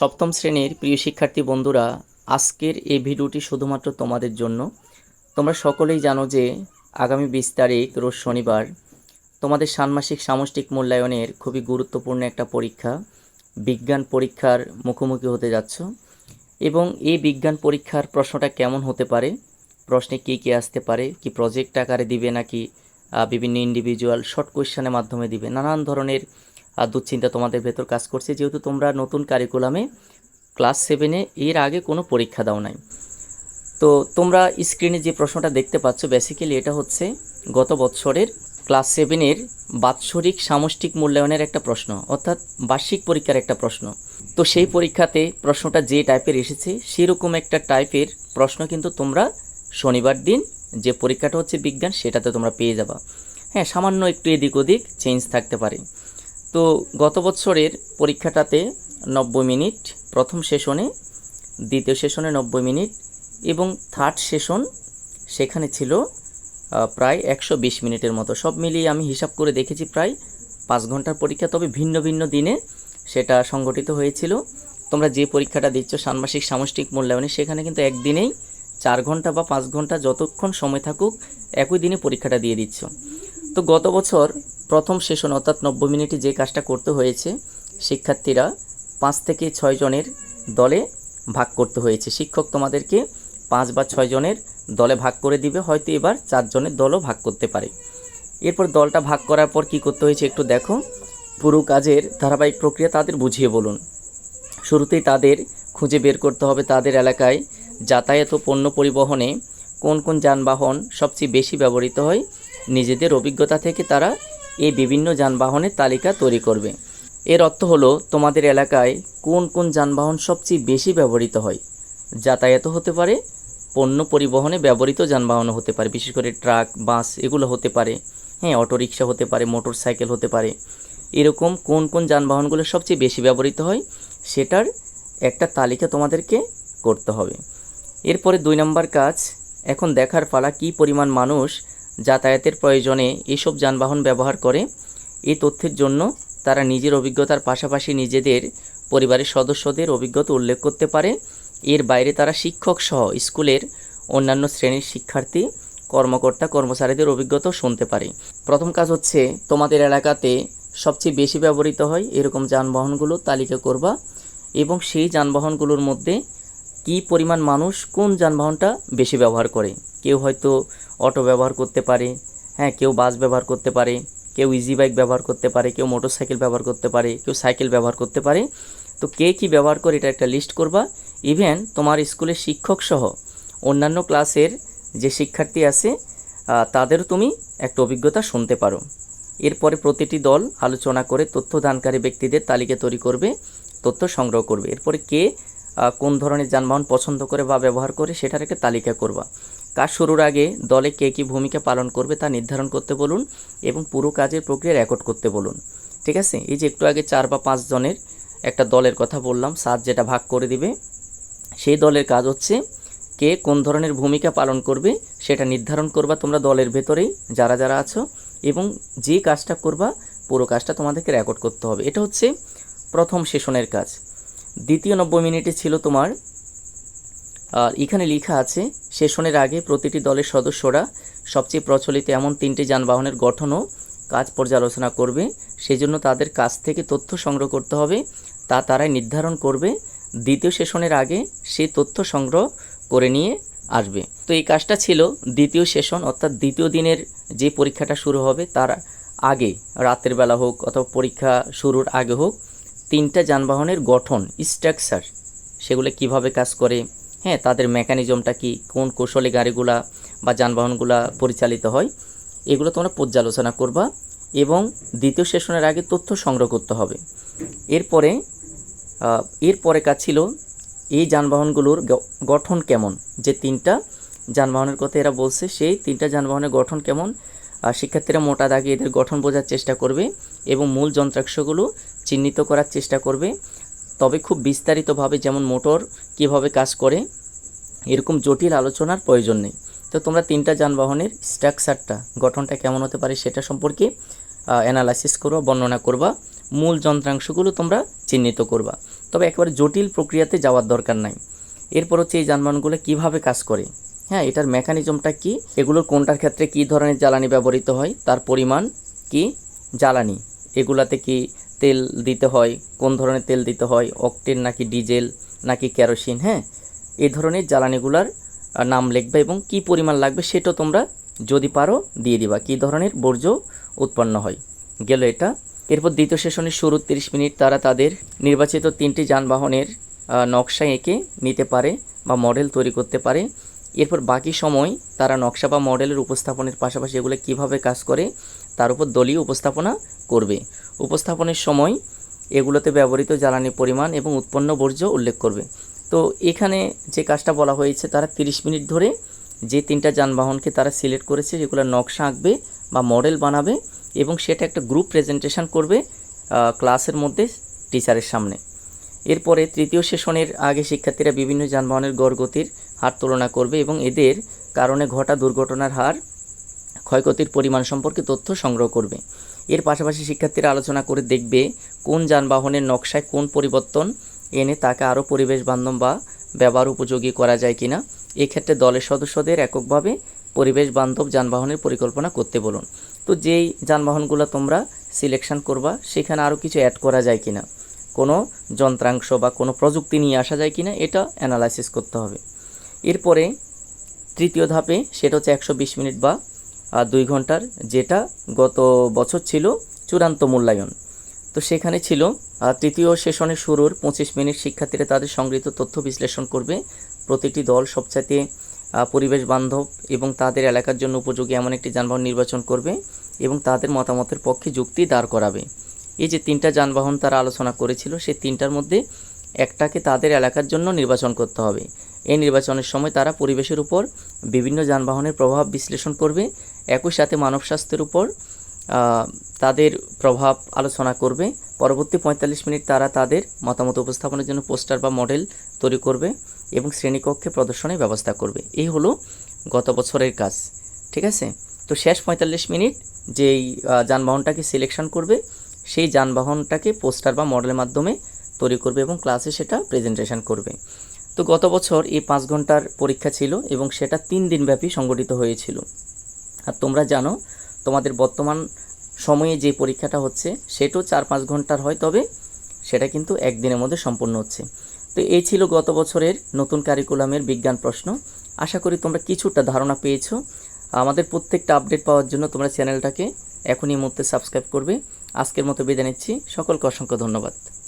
সপ্তম শ্রেণির প্রিয় শিক্ষার্থী বন্ধুরা, আজকের এই ভিডিওটি শুধুমাত্র তোমাদের জন্য। তোমরা সকলেই জানো যে আগামী বিশ তারিখ, রোজ শনিবার, তোমাদের ষান্মাসিক সামষ্টিক মূল্যায়নের খুবই গুরুত্বপূর্ণ একটা পরীক্ষা, বিজ্ঞান পরীক্ষার মুখোমুখি হতে যাচ্ছ। এবং এই বিজ্ঞান পরীক্ষার প্রশ্নটা কেমন হতে পারে? প্রশ্নে কী কী আসতে পারে? কি প্রজেক্ট আকারে দিবে নাকি বিভিন্ন ইন্ডিভিজুয়াল শর্ট কোয়েশ্চেনের মাধ্যমে দিবে? নানান ধরনের দুশ্চিন্তা তোমাদের ভেতর কাজ করছে। যেহেতু তোমরা নতুন কারিকুলামে ক্লাস সেভেনে এর আগে কোনো পরীক্ষা দাও নাই। তো তোমরা স্ক্রিনে যে প্রশ্নটা দেখতে পাচ্ছ বেসিক্যালি এটা হচ্ছে গত বছরের ক্লাস সেভেনের বাৎসরিক সামষ্টিক মূল্যায়নের একটা প্রশ্ন, অর্থাৎ বার্ষিক পরীক্ষার একটা প্রশ্ন। তো সেই পরীক্ষাতে প্রশ্নটা যে টাইপের এসেছে, সেরকম একটা টাইপের প্রশ্ন কিন্তু তোমরা শনিবার দিন যে পরীক্ষাটা হচ্ছে বিজ্ঞান, সেটাতে তোমরা পেয়ে যাবা। হ্যাঁ সামান্য একটু এদিক ওদিক চেঞ্জ থাকতে পারে। তো গত বছরের পরীক্ষাটাতে নব্বই মিনিট, প্রথম সেশনে, দ্বিতীয় সেশনে নব্বই মিনিট এবং থার্ড সেশন সেখানে ছিল প্রায় একশো বিশ মিনিটের মতো। সব মিলিয়ে আমি হিসাব করে দেখেছি প্রায় পাঁচ ঘণ্টার পরীক্ষা, তবে ভিন্ন ভিন্ন দিনে সেটা সংগঠিত হয়েছিল। তোমরা যে পরীক্ষাটা দিচ্ছ ষান্মাসিক সামষ্টিক মূল্যায়নে, সেখানে কিন্তু একদিনেই চার ঘণ্টা বা পাঁচ ঘণ্টা যতক্ষণ সময় থাকুক, একই দিনে পরীক্ষাটা দিয়ে দিচ্ছ। তো গত বছর প্রথম সেশন অর্থাৎ নব্বই মিনিটে যে কাজটা করতে হয়েছে, শিক্ষার্থীরা পাঁচ থেকে ছয় জনের দলে ভাগ করতে হয়েছে। শিক্ষক তোমাদেরকে পাঁচ বা ছয় জনের দলে ভাগ করে দিবে, হয়তো এবার চারজনের দলও ভাগ করতে পারে। এরপর দলটা ভাগ করার পর কি করতে হয়েছে একটু দেখো। পুরো কাজের ধারাবাহিক প্রক্রিয়া তাদের বুঝিয়ে বলুন। শুরুতেই তাদের খুঁজে বের করতে হবে তাদের এলাকায় যাতায়াত ও পণ্য পরিবহনে কোন কোন যানবাহন সবচেয়ে বেশি ব্যবহৃত হয়। নিজেদের অভিজ্ঞতা থেকে তারা এই বিভিন্ন যানবাহনের তালিকা তৈরি করবে। এর অর্থ হলো, তোমাদের এলাকায় কোন কোন যানবাহন সবচেয়ে বেশি ব্যবহৃত হয়? যাতায়াত হতে পারে, পণ্য পরিবহনে ব্যবহৃত যানবাহনও হতে পারে, বিশেষ করে ট্রাক, বাস এগুলো হতে পারে হ্যাঁ অটোরিকশা হতে পারে মোটর সাইকেল হতে পারে। এরকম কোন কোন যানবাহনগুলো সবচেয়ে বেশি ব্যবহৃত হয়, সেটার একটা তালিকা তোমাদেরকে করতে হবে। এরপরে দুই নম্বর কাজ, এখন দেখার পালা কী পরিমাণ মানুষ যাতায়াতের প্রয়োজনে এসব যানবাহন ব্যবহার করে। এই তথ্যের জন্য তারা নিজের অভিজ্ঞতার পাশাপাশি নিজেদের পরিবারের সদস্যদের অভিজ্ঞতা উল্লেখ করতে পারে। এর বাইরে তারা শিক্ষক সহ স্কুলের অন্যান্য শ্রেণির শিক্ষার্থী, কর্মকর্তা, কর্মচারীদের অভিজ্ঞতাও শুনতে পারে। প্রথম কাজ হচ্ছে, তোমাদের এলাকাতে সবচেয়ে বেশি ব্যবহৃত হয় এরকম যানবাহনগুলো তালিকা করবা এবং সেই যানবাহনগুলোর মধ্যে কী পরিমাণ মানুষ কোন যানবাহনটা বেশি ব্যবহার করে। কেউ হয়তো অটো ব্যবহার করতে পারে হ্যাঁ কেউ বাস ব্যবহার করতে পারে, কেউ ইজি বাইক ব্যবহার করতে পারে, কেউ মোটর সাইকেল ব্যবহার করতে পারে, কেউ সাইকেল ব্যবহার করতে পারে। তো কে কী ব্যবহার করে এটা একটা লিস্ট করবা? ইভেন তোমার স্কুলের শিক্ষক সহ অন্যান্য ক্লাসের যে শিক্ষার্থী আছে তাদেরও তুমি একটা অভিজ্ঞতা শুনতে পারো। এরপরে প্রতিটি দল আলোচনা করে তথ্য দানকারী ব্যক্তিদের তালিকা তৈরি করবে, তথ্য সংগ্রহ করবে। এরপরে কে কোন ধরনের যানবাহন পছন্দ করে বা ব্যবহার করে সেটার একটা তালিকা করবা। কাজ শুরুর আগে দলে কে কী ভূমিকা পালন করবে তা নির্ধারণ করতে বলুন এবং পুরো কাজের প্রক্রিয়া রেকর্ড করতে বলুন। ঠিক আছে? এই যে একটু আগে চার বা পাঁচ জনের একটা দলের কথা বললাম, সাত যেটা ভাগ করে দিবে। সেই দলের কাজ হচ্ছে কে কোন ধরনের ভূমিকা পালন করবে সেটা নির্ধারণ করবা তোমরা দলের ভেতরেই, যারা যারা আছো, এবং যে কাজটা করবা পুরো কাজটা তোমাদেরকে রেকর্ড করতে হবে। এটা হচ্ছে প্রথম সেশনের কাজ। দ্বিতীয় নব্বই মিনিটে ছিল তোমার, আর এখানে লেখা আছে সেশনের আগে প্রতিটি দলের সদস্যরা সবচেয়ে প্রচলিত এমন তিনটি যানবাহনের গঠন ও কাজ পর্যালোচনা করবে। সেজন্য তাদের কাছ থেকে তথ্য সংগ্রহ করতে হবে, তা তারাই নির্ধারণ করবে। দ্বিতীয় সেশনের আগে সেই তথ্য সংগ্রহ করে নিয়ে আসবে। তো এই কাজটা ছিল দ্বিতীয় সেশন, অর্থাৎ দ্বিতীয় দিনের যে পরীক্ষাটা শুরু হবে তার আগে, রাতের বেলা হোক অথবা পরীক্ষা শুরুর আগে হোক, তিনটা যানবাহনের গঠন স্ট্রাকচার সেগুলো কীভাবে কাজ করে হ্যাঁ তাদের মেকানিজমটা কি, কোন কৌশলে গাড়িগুলা বা যানবাহনগুলা পরিচালিত হয়, এগুলো তোমরা পর্যালোচনা করবা এবং দ্বিতীয় সেশনের আগে তথ্য সংগ্রহ করতে হবে। এরপরে এরপরে কাজ ছিল এই যানবাহনগুলোর গঠন কেমন, যে তিনটা যানবাহনের কথা এরা বলছে, সেই তিনটা যানবাহনের গঠন কেমন শিক্ষার্থীরা মোটা দাগে এদের গঠন বোঝার চেষ্টা করবে এবং মূল যন্ত্রাংশগুলো চিহ্নিত করার চেষ্টা করবে তবে খুব বিস্তারিতভাবে যেমন মোটর কীভাবে কাজ করে, এরকম জটিল আলোচনার প্রয়োজন নেই। তো তোমরা তিনটা যানবাহনের স্ট্রাকচারটা, গঠনটা কেমন হতে পারে সেটা সম্পর্কে অ্যানালাইসিস করবা, বর্ণনা করবা, মূল যন্ত্রাংশগুলো তোমরা চিহ্নিত করবা। তবে একেবারে জটিল প্রক্রিয়াতে যাওয়ার দরকার নাই। এরপর হচ্ছে এই যানবাহনগুলো কীভাবে কাজ করে হ্যাঁ এটার মেকানিজমটা কি, এগুলোর কোনটার ক্ষেত্রে কি ধরনের জ্বালানি ব্যবহৃত হয়, তার পরিমাণ কি, জ্বালানি, এগুলাতে কি তেল দিতে হয়, কোন ধরনের তেল দিতে হয়, অকটেন নাকি ডিজেল, নাকি কেরোসিন হ্যাঁ? এই ধরনের জ্বালানিগুলার নাম লিখবে এবং কি পরিমাণ লাগবে সেটাও তোমরা যদি পারো দিয়ে দিবা, কি ধরনের বর্জ্য উৎপন্ন হয়। গেল এটা। এরপর দ্বিতীয় সেশনের শুরু তিরিশ মিনিট তারা তাদের নির্বাচিত তিনটি যানবাহনের নকশা এঁকে নিতে পারে বা মডেল তৈরি করতে পারে। এরপর বাকি সময় তারা নকশা বা মডেলের উপস্থাপনের পাশাপাশি এগুলো কীভাবে কাজ করে তার উপর দলীয় উপস্থাপনা করবে। উপস্থাপনের সময় এগুলোতে ব্যবহৃত জ্বালানির পরিমাণ এবং উৎপন্ন বর্জ্য উল্লেখ করবে। তো এখানে যে কাজটা বলা হয়েছে, তারা 30 মিনিট ধরে যে তিনটা যানবাহনকে তারা সিলেক্ট করেছে সেগুলোর নকশা আঁকবে বা মডেল বানাবে এবং সেটা একটা গ্রুপ প্রেজেন্টেশন করবে ক্লাসের মধ্যে টিচারের সামনে। এরপরে তৃতীয় সেশনের আগে শিক্ষার্থীরা বিভিন্ন যানবাহনের গড়গতির হার তুলনা করবে এবং এদের কারণে ঘটা দুর্ঘটনার হার ক্ষয়ক্ষতির পরিমাণ সম্পর্কে তথ্য সংগ্রহ করবে। এর পাশাপাশি শিক্ষার্থীরা আলোচনা করে দেখবে কোন যানবাহনের নকশায় কোন পরিবর্তন এনে তাকে আরও পরিবেশ বান্ধব বা ব্যবহার উপযোগী করা যায় কিনা। এক্ষেত্রে দলের সদস্যদের এককভাবে পরিবেশ বান্ধব যানবাহনের পরিকল্পনা করতে বলুন। তো যেই যানবাহনগুলো তোমরা সিলেকশন করবা, সেখানে আরও কিছু অ্যাড করা যায় কিনা। কোনো যন্ত্রাংশ বা কোনো প্রযুক্তি নিয়ে আসা যায় কিনা, এটা অ্যানালাইসিস করতে হবে। এরপরে তৃতীয় ধাপে, সেটা হচ্ছে একশো বিশ মিনিট বা দুই ঘণ্টার যেটা গত বছর ছিল চূড়ান্ত মূল্যায়ন। তো সেখানে ছিল তৃতীয় সেশনের শুরুর পঁচিশ মিনিট শিক্ষার্থীরা তাদের সংগৃহীত তথ্য বিশ্লেষণ করবে। প্রতিটি দল সবচাইতে পরিবেশ বান্ধব এবং তাদের এলাকার জন্য উপযোগী এমন একটি যানবাহন নির্বাচন করবে এবং তাদের মতামতের পক্ষে যুক্তি দাঁড় করাবে। এই যে তিনটা যানবাহন তারা আলোচনা করেছিল সেই তিনটার মধ্যে একটাকে তাদের এলাকার জন্য নির্বাচন করতে হবে। এই নির্বাচনের সময় তারা পরিবেশের উপর বিভিন্ন যানবাহনের প্রভাব বিশ্লেষণ করবে একই সাথে মানব স্বাস্থ্যের উপর তাদের প্রভাব আলোচনা করবে। পরবর্তী পঁয়তাল্লিশ মিনিট তারা তাদের মতামত উপস্থাপনের জন্য পোস্টার বা মডেল তৈরি করবে এবং শ্রেণীকক্ষে প্রদর্শনের ব্যবস্থা করবে। এই হলো গত বছরের কাজ, ঠিক আছে? তো শেষ পঁয়তাল্লিশ মিনিট যেই যানবাহনটাকে সিলেকশন করবে, সেই যানবাহনটাকে পোস্টার বা মডেলের মাধ্যমে তৈরি করবে এবং ক্লাসে সেটা প্রেজেন্টেশন করবে। তো গত বছর এই পাঁচ ঘণ্টার পরীক্ষা ছিল এবং সেটা তিন দিনব্যাপী সংগঠিত হয়েছিল। আর তোমরা জানো, তোমাদের বর্তমান সময়ে যে পরীক্ষাটা হচ্ছে, সেটাও চার পাঁচ ঘণ্টার হয়, তবে সেটা কিন্তু একদিনের মধ্যে সম্পূর্ণ হচ্ছে। তো এই ছিল গত বছরের নতুন কারিকুলামের বিজ্ঞান প্রশ্ন। আশা করি তোমরা কিছুটা ধারণা পেয়েছ। আমাদের প্রত্যেকটা আপডেট পাওয়ার জন্য তোমরা চ্যানেলটাকে এখনই মুহূর্তে সাবস্ক্রাইব করবে। আজকের মতো বিদায় নিচ্ছি। সকলকে অসংখ্য ধন্যবাদ।